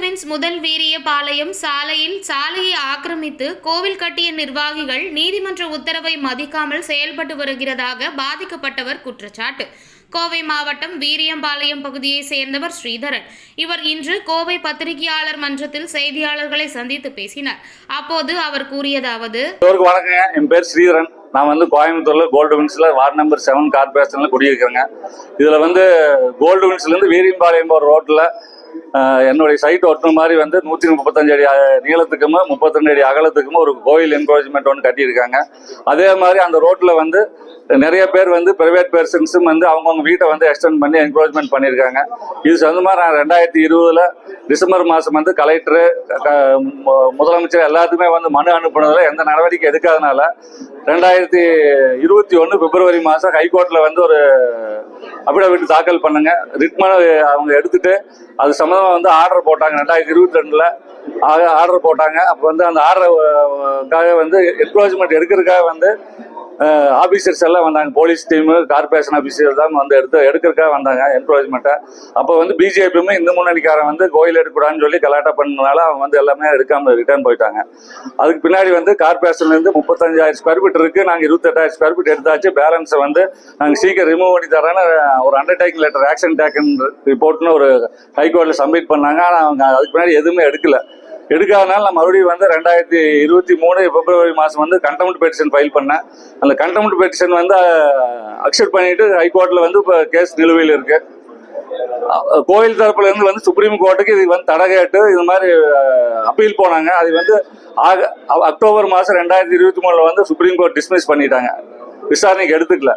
முதல் வீரிய பாளையம் சாலையில் சாலையை ஆக்கிரமித்து கோவில் கட்டிய நிர்வாகிகள் நீதிமன்ற உத்தரவை மதிக்காமல் செயல்பட்டு வருகிறதாக பாதிக்கப்பட்டவர் குற்றச்சாட்டு. கோவை மாவட்டம் வீரியம்பாளையம் பகுதியை சேர்ந்தவர் ஸ்ரீதரன். இவர் இன்று கோவை பத்திரிகையாளர் மன்றத்தில் செய்தியாளர்களை சந்தித்து பேசினார். அப்போது அவர் கூறியதாவது வணக்கம் என் பேர் ஸ்ரீதரன். நான் வந்து கோயம்புத்தூர்ல கோல்டு வின்ஸ்ல வார்டு நம்பர் செவன் கார்பரேஷன்ல குடியிருக்கிறேங்க. இதுல வந்து கோல்டு வின்ஸ்ல இருந்து வீரியம்பாளையம் போற ரோட்ல என்னுடைய சைட் ஒட்டுன மாதிரி வந்து நூற்றி முப்பத்தஞ்சு அடி அஹ், நீளத்துக்கும் முப்பத்திரெண்டு அடி அகலத்துக்கும் ஒரு கோயில் என்கரேஜ்மெண்ட் ஒன்று கட்டியிருக்காங்க. அதே மாதிரி அந்த ரோட்டில் வந்து நிறைய பேர் வந்து பிரைவேட் பர்சன்ஸும் வந்து அவங்கவுங்க வீட்டை வந்து எக்ஸ்டெண்ட் பண்ணி என்கரேஜ்மெண்ட் பண்ணியிருக்காங்க. இது சொந்தமாக நான் ரெண்டாயிரத்தி இருபதில் டிசம்பர் மாதம் வந்து கலெக்டரு முதலமைச்சர் எல்லாத்துக்குமே வந்து மனு அனுப்புனதில் எந்த நடவடிக்கை எடுக்காதனால ரெண்டாயிரத்தி இருபத்தி ஒன்று பிப்ரவரி மாதம் ஹைகோர்ட்டில் வந்து ஒரு அபிடவிட் தாக்கல் பண்ணுங்க. ரிட்மனை அவங்க எடுத்துட்டு அது சம்மந்தமாக வந்து ஆர்டர் போட்டாங்க. ரெண்டாயிரத்தி இருபத்தி ரெண்டில் ஆர்டர் போட்டாங்க. அப்போ வந்து அந்த ஆர்டருக்காக வந்து என்க்ரோச்மெண்ட் எடுக்கிறதுக்காக வந்து ஆஃபீஸர்ஸ் எல்லாம் வந்தாங்க. போலீஸ் டீமு கார்பரேஷன் ஆஃபீஸர் தான் வந்து எடுத்து எடுக்கிறதுக்காக வந்தாங்க என்க்ரோச்மெண்ட்டை அப்போ வந்து பிஜேபியும் இந்த முன்னணிக்காரன் வந்து கோயில் எடுக்கக்கூடாதுன்னு சொல்லி கலாட்டா பண்ணனால அவங்க வந்து எல்லாமே எடுக்காமல் ரிட்டர்ன் போயிட்டாங்க. அதுக்கு பின்னாடி வந்து கார்பரேஷன்லேருந்து முப்பத்தஞ்சாயிரம் ஸ்கொயர் ஃபீட் இருக்குது நாங்கள் இருபத்தெட்டாயிரம் ஸ்கொயர் ஃபீட் எடுத்தாச்சு. பேலன்ஸை வந்து நாங்கள் சீக்கிரம் ரிமூவ் பண்ணி தரேன்னு ஒரு அண்டர்டேக்கிங் லெட்டர் ஆக்ஷன் டேக்கன் ரிப்போர்ட்னு ஒரு ஹைகோர்ட்டில் சப்மிட் பண்ணாங்க. ஆனால் அவங்க அதுக்கு பின்னாடி எதுவுமே எடுக்கலை. எடுக்காதனால நான் மறுபடியும் வந்து ரெண்டாயிரத்தி இருபத்தி மூணு பிப்ரவரி மாதம் வந்து கண்டெம்ட் பெட்டிஷன் ஃபைல் பண்ணேன். அந்த கண்டெம்ட் பெட்டிஷன் வந்து அக்செப்ட் பண்ணிட்டு ஹைகோர்ட்டில் வந்து இப்போ கேஸ் நிலுவையில் இருக்கு. கோயில் தரப்புல இருந்து வந்து சுப்ரீம் கோர்ட்டுக்கு இது வந்து தடை கேட்டு இது மாதிரி அப்பீல் போனாங்க. அது வந்து ஆக அக்டோபர் மாதம் ரெண்டாயிரத்தி இருபத்தி மூணில் வந்து சுப்ரீம் கோர்ட் டிஸ்மிஸ் பண்ணிட்டாங்க. விசாரணைக்கு எடுத்துக்கல.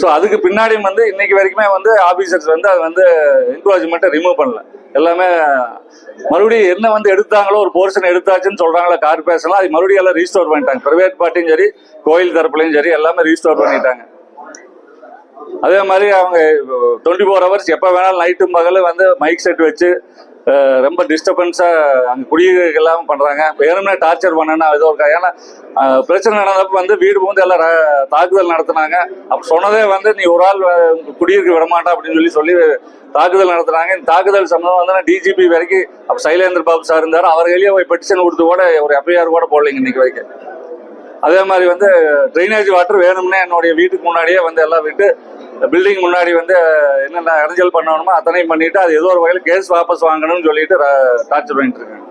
ஸோ அதுக்கு பின்னாடியும் வந்து இன்னைக்கு வரைக்குமே வந்து ஆஃபீஸர்ஸ் வந்து அது வந்து என்க்ரோச்மெண்ட்டை ரிமூவ் பண்ணல. எல்லாமே மறுபடியும் என்ன வந்து எடுத்தாங்களோ ஒரு போர்ஷன் எடுத்தாச்சுன்னு சொல்றாங்களா கார்பரேஷன்லாம் அது மறுபடியும் எல்லாம் ரீஸ்டோர் பண்ணிட்டாங்க. பிரைவேட் பார்ட்டியும் சரி கோயில் தரப்புலையும் சரி எல்லாமே ரீஸ்டோர் பண்ணிட்டாங்க. அதே மாதிரி அவங்க டுவெண்ட்டி ஃபோர் ஹவர்ஸ் எப்போ வேணாலும் நைட்டு பகலும் வந்து மைக் செட் வச்சு ரொம்ப டிஸ்டர்பன்ஸாக அங்கே குடியிருக்க இல்லாமல் பண்ணுறாங்க வேணும்னே டார்ச்சர் பண்ணனா ஏதோ ஒரு ஏன்னா பிரச்சனை நடந்தப்போ வந்து வீடு வந்து எல்லாம் ர- தாக்குதல் நடத்துனாங்க. அப்போ சொன்னதே வந்து நீ ஒரு ஆள் குடியிருக்க விட மாட்டா அப்படின்னு சொல்லி சொல்லி தாக்குதல் நடத்துனாங்க. இந்த தாக்குதல் சம்மந்தம் வந்து டிஜிபி வரைக்கும் அப்போ சைலேந்திர பாபு சார் இருந்தார். அவர் கையிலேயே போய் பெட்டிஷன் கொடுத்து கூட ஒரு எஃப்ஐஆர் கூட போடலைங்க இன்னைக்கு வரைக்கும். அதே மாதிரி வந்து ட்ரைனேஜ் வாட்டர் வேணும்னே என்னுடைய வீட்டுக்கு முன்னாடியே வந்து எல்லாம் விட்டு பில்டிங் முன்னாடி வந்து என்னென்ன இடைஞ்சல் பண்ணணுமோ அத்தனையும் பண்ணிட்டு அது ஏதோ ஒரு வகையில் கேஸ் வாபஸ் வாங்கணும்னு சொல்லிட்டு டார்ச்சர் பண்ணிட்டு இருக்காங்க.